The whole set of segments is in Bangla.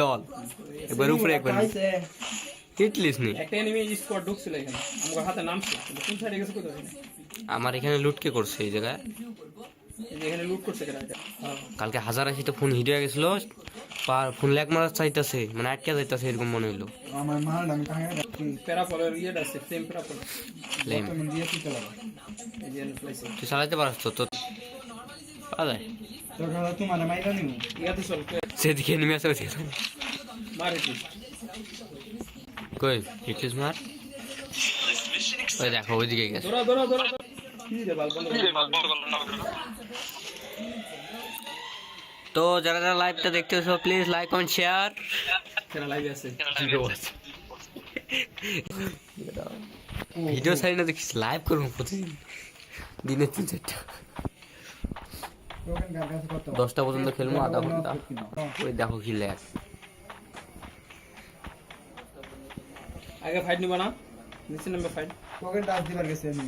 লল। একবার উপরে একবার হিটলিস নি। একটা এনিমি স্কোয়াড ঢুকছিল এখানে। আমার হাতে নামছে কিন্তু কোন সাইডে গেছে কোথায় আমার এখানে লুটকে করছে এই জায়গায়? এখানে লুট করছে কেন এটা হ্যাঁ। কালকে হাজার আশিতে ফোন হিট হয়ে গেছিল। পার ফোন ল্যাক মারা চাইতেছে। মানে আটকে যাইতেছে এরকম মনে হইল। আমার আমি আছে ফ্লেম তুই চালাইতে পারস তো? তোর পাওয়া যায় তো তোমার মাইরা নিব। ইয়াতে চল। সেদিকে নেমে আসে কি কই হিটলিস মার? ওই দেখো, ওইদিকে গেছে। তো যারা যারা লাইভটা দেখতেছো please like comment share video side না দেখিস লাইভ করব প্রতিদিন। দিনে তিন চারটা দশটা পর্যন্ত খেলব আধা ঘণ্টা। ওই দেখো কি আগে ফাইট নিব না? নিচে নামবে ফাইট তোকে ডাস দিবার গেছে আমি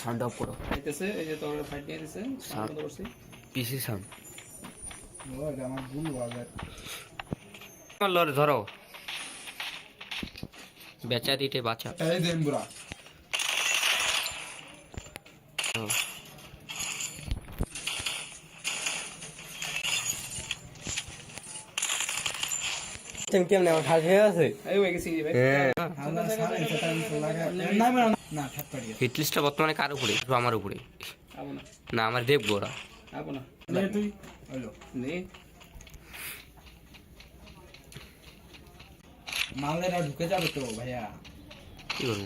সাউন্ড অফ করো। আইতেছে এই যে তোর ফাইট নিয়ে দিছে সাউন্ড করছি। পিসি সাউন্ড ও এটা আমার ভুল বাজার লরে ধরো। বেচা দিতে বাঁচা। এই দেন বুড়া। কেমন আমার খাস হয়ে আছে পারি হিটলিস্টটা বর্তমানে কার উপরে? শুধু আমার উপরে। না আমার নে মালেরা ঢুকে যাবে তো ভাইয়া। কি করব?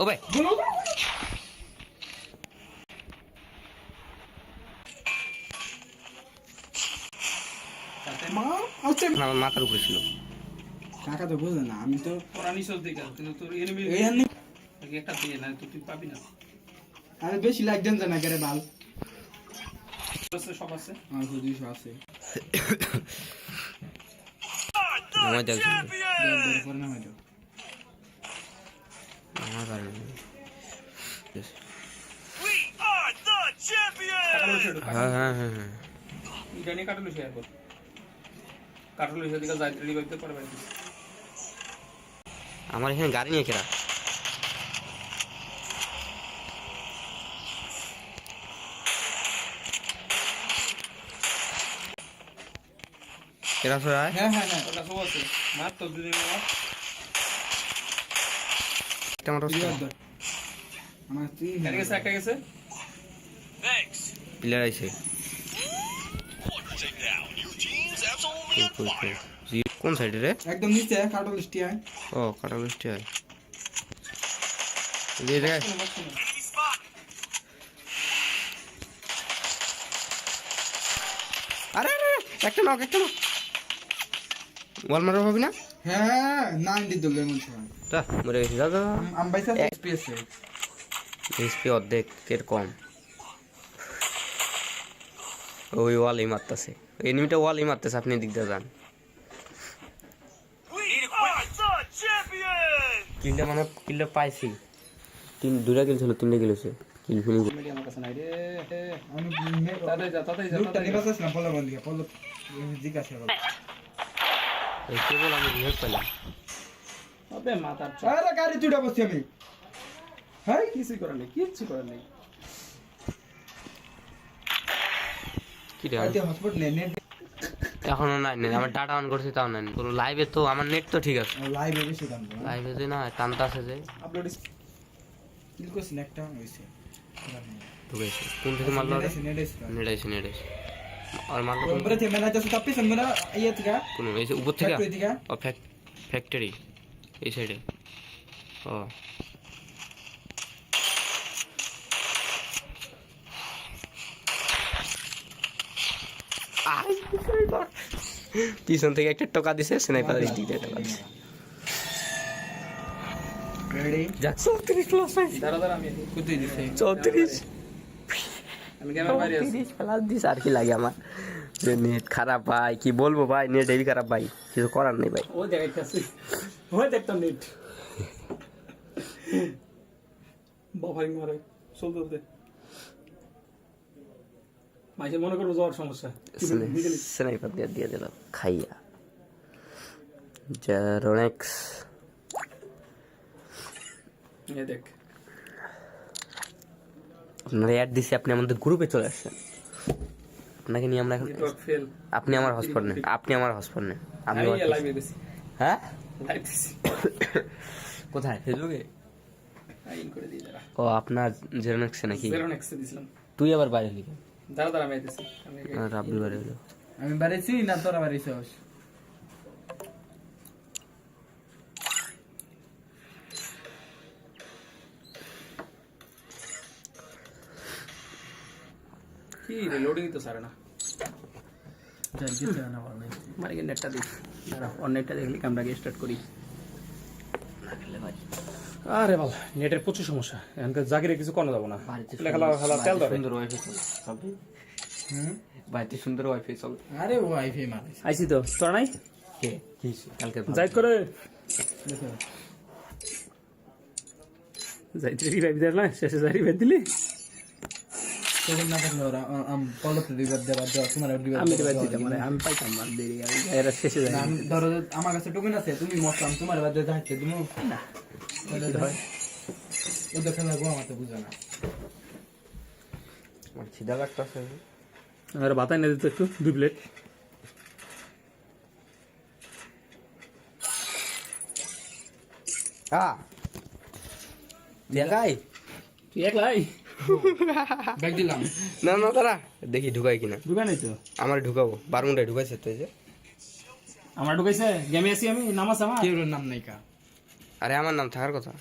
ও ভাই। না, আমার মাথার উপরে ছিল। কাকা তো বুঝলে না আমি তো ওরা নিচল দিকে কিন্তু তোর এনিমি একটা দিয়ে না তুই তুই পাবি না। আরে বেশি লাগ দেন না করে বাল। আছে, সব আছে। দুইশো আছে। আমার দেখছি আমার পারে হ্যাঁ হ্যাঁ হ্যাঁ হ্যাঁ। এটা নিয়ে কাটালো শেয়ার কর কাটালো শেয়ার দিকে যাইতে রেডি করতে পারবে আমার এখানে গাড়ি নিয়ে কেরা? কেরা সরাই হ্যাঁ হ্যাঁ হ্যাঁ ওটা আছে। মার তো দুদিন মার একটা মোটর ক্লিয়ার দর আমার তিন গেছে একটা গেছে? প্লেয়ার আইছে। জি- কোন সাইডে রে? একদম নিচে কাটল লিস্টি আয় ও কাটা বৃষ্টি এই জায়গায় কোনো বাচ্চা না। আরে আরে একটা নক একটা নক ওয়াল মারা হবে না? হ্যাঁ নাইন দি দিল সময় তা মরে গেছি দাদা। আম বাইসা এক্সপিএস এসপি অর্ধেক এর কম। ওই ওয়ালই মারতেছে। এনিমিটা ওয়ালই মারতেছে, আপনি দিক দিয়ে যান। কিলটা মানে কিলটা পাইছি। তিন দুটা কিল ছিল, তিনটা কিল হয়েছে। কিল ফিনিশ আমার কাছে নাই রে তাড়াতাড়ি যা তাড়াতাড়ি যা যা। নিবাস না পলো বন্ধ পলো জিজ্ঞাসা করো আমি রিহার্স পেলাম আবে মাথার আরে, গাড়ি তুইটা বসছি আমি। হ্যাঁ কিছুই করার নেই, কিচ্ছু করার নেই। কি রে? নেট এখনও নাই নেই আমার ডাটা অন করছি তাও নাই। কোনো লাইভে তো আমার নেট তো ঠিক আছে। লাইভে বেশি দাম লাইভে যে না টানতে আছে যে। আপলোড কিল করছি একটা হইছে ঢুকেছে। কোন থেকে মারলো নেট আইছে নেট আইছে আর মারলো উপরে থেকে মেলা যাচ্ছে তাপি সঙ্গে না ইয়ে থেকে। কোন এই উপর থেকে? ফ্যাক্টরি এই সাইডে ও। পিছন থেকে একটা টোকা দিছে স্নাইপার দিয়ে টোকা দিছে। রেডি যাক চৌত্রিশ প্লাস চৌত্রিশ। চৌত্রিশ প্লাস দিস আর কি লাগে আমার। যে নেট খারাপ ভাই কি বলব ভাই নেট হেভি খারাপ ভাই কিছু করার নেই ভাই। ও দেখাইতেছি। ও দেখতাম নেট মারে চলতে মাঝে মনে করব সমস্যা। স্নাইপার দিয়ে দিয়ে দিলাম। খাইয়া। জারোনেক্স এ দেখ। আপনারা অ্যাড দিছি আপনি আমাদের গ্রুপে চলে আসছেন আপনাকে নিয়ে আমরা এখন আপনি আমার হসপিটাল নেন। আপনি আমার হসপিটাল নেন। আমি হ্যাঁ? কোথায়? ফেসবুকে? ও আপনার জেরোনেক্সে নাকি? তুই আবার বাইরে লিখে দাঁড়া দাঁড়া আমি আইতেছি। আমি রাব্বি বাইরে হলো আমি বাড়িছি না তোরা বাড়িছ কি রে লোডিং তো সারে না। না মানে নেটটা দিই দাঁড়া অন নেটটা দেখলি ক্যামেরাকে স্টার্ট করি। আরে বাবা নেটের প্রচুর সমস্যা। এখানকার জাগিরে কিছু কোনো যাব না। খেলা তেল ধরে সুন্দর ওয়াইফাই চলে। বাড়িতে সুন্দর ওয়াইফাই চলে। আরে ওয়াইফাই মানে। আইসি তো। তোর নাই? কে? কি কালকে যাই করে। যাইতে রিভাইভ না? শেষে যাই রিভাইভ দিলি? তখন না থাকলে ওরা আম পলতে দিবার দেবার দেওয়া তোমার দিবার আমি রিভাইভ দিতাম মানে আমি পাইতাম আর দেরি এরা শেষে যাই আমি ধরো আমার কাছে টোকেন আছে তুমি মশলাম তোমার বাদে যাচ্ছে তুমি না ওদের খেলা গো আমার তো বুঝে না আমার খিদা লাগতেছে আর ভাত এনে দিত একটু দুই প্লেট আ দেখাই তুই একলাই ব্যাগ দিলাম। না না তারা দেখি ঢুকাই কিনা। দোকানে তো? আমার ঢুকাবো। বারমুন্ডায় ঢুকাইছে তো যে। আমার ঢুকাইছে? গেমে আছি আমি? নামাজ আমার? কেউ নাম নাই কা আরে আমার নাম থাকার কথা।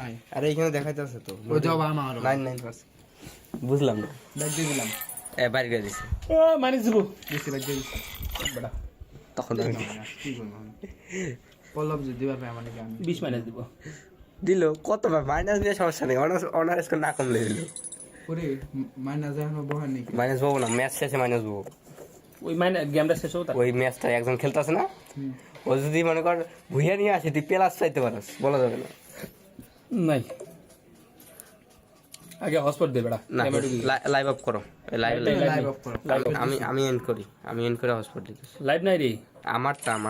নাই। আরে এখানে দেখাইতেছে তো। ও জব আমার নাইন নাইন পার্সেন্ট বুঝলাম না। ব্যাগ দিয়ে দিলাম। এ বাইরে করে দিছে। ও মানি দিব বেশি ব্যাগ দিয়ে দিছি। বেটা। তখন আমি? পল্লব যদি দিবার পাই আমার নাকি আমি। বিশ মাইনাস দিব। দিল। কত মাইনাস নিয়ে সমস্যা নেই। অনার্স অনার্স করে না কমলে দিল। ওরে মাইনাস এখন বহার নাকি মাইনাস পাবো না ম্যাচ শেষে মাইনাস পাবো ওই মাইনা গেমটা শেষ হোক ওই ম্যাচটা একজন খেলতেছে না? ও যদি মনে কর ভুইয়া নিয়ে আসে তুই প্লাস চাইতে পারস বলা যাবে না। নাই। আগে হসপিটাল দে বেটা না লাইভ আপ করো। লাইভ লাইভ অফ করো। আমি আমি এন্ড করি আমি এন্ড করে হসপিটাল দিতেছি। লাইভ নাই রে। আমারটা আমার